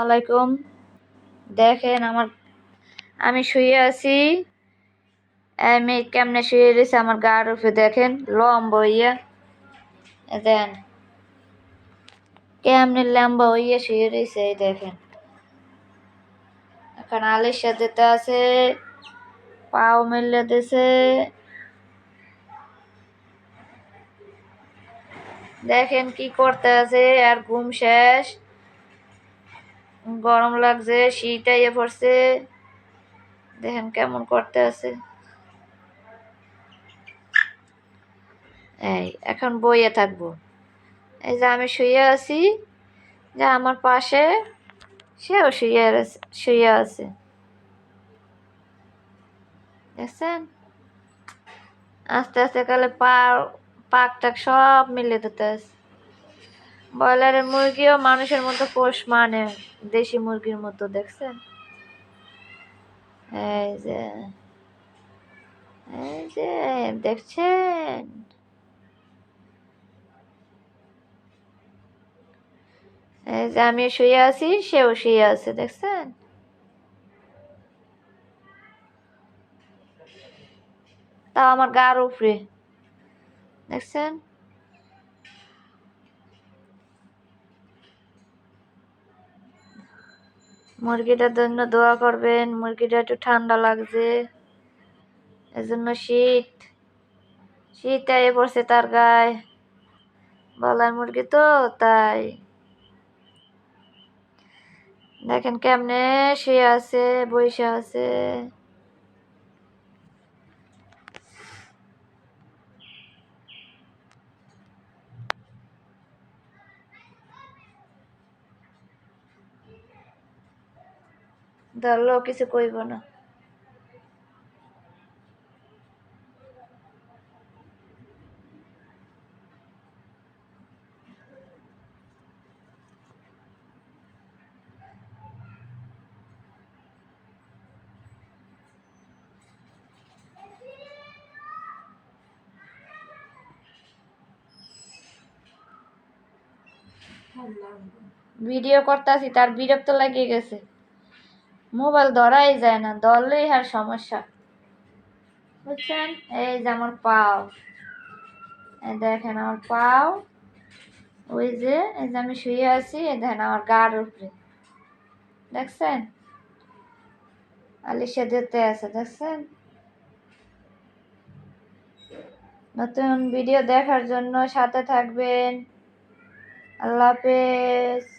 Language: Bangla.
আলাইকুম। দেখেন আমার আমি শুয়ে আছি। আমি কেমনে শুয়ে রয়েছে আমার গার উপরে দেখেন, লম্বা হইয়া। এ দেখেন কেমনে লম্বা হইয়া শুয়ে রয়েছে, এই দেখেন। এখন আলিশা দিতে আছে, পাও মেলে দিছে। দেখেন কি করতে আছে, আর ঘুম শেষ। গরম লাগছে, শীত আইয়ে পড়ছে। দেখেন কেমন করতে আছে। এই, এখন বইয়ে থাকব। এই যে আমি শুয়ে আছি, যে আমার পাশে সেও শুয়ে শুয়ে আছে। দেখছেন? আস্তে আস্তে কালে পা পাক টাক সব মিলে দিতে আছে ব্রয়লারের মুরগিও মানুষের মতো পোষ মানে। দেশি মুরগির মতো, দেখছেন? এই যে এই যে, দেখছেন? এই যে আমি শুয়ে আছি, সেও শুয়ে আছে, দেখছেন? তাও আমার গার উপরে দেখছেন? মুরগিটার জন্য দোয়া করবেন, মুরগিটা একটু ঠান্ডা লাগছে। এজন্য শীত শীত আয়ে পড়ছে তার গায়ে। বলার মুরগি তো, তাই। দেখেন কেমনে শুয়ে আছে বৈশা আছে। ধরলেও কিছু কইব না ভিডিও করতেছি তার বিরক্ত লাগিয়ে গেছে মোবাইল ধরাই যায় না, ধরলেই আর সমস্যা। বুঝছেন? এই যে আমার পাও। দেখেন আমার পাও। ওই যে, এই যে আমি শুয়ে আছি দেখেন আমার গার উপরে। দেখছেন? আলিশা দিতে আছে, দেখছেন? নতুন ভিডিও দেখার জন্য সাথে থাকবেন। আল্লাহ হাফেজ।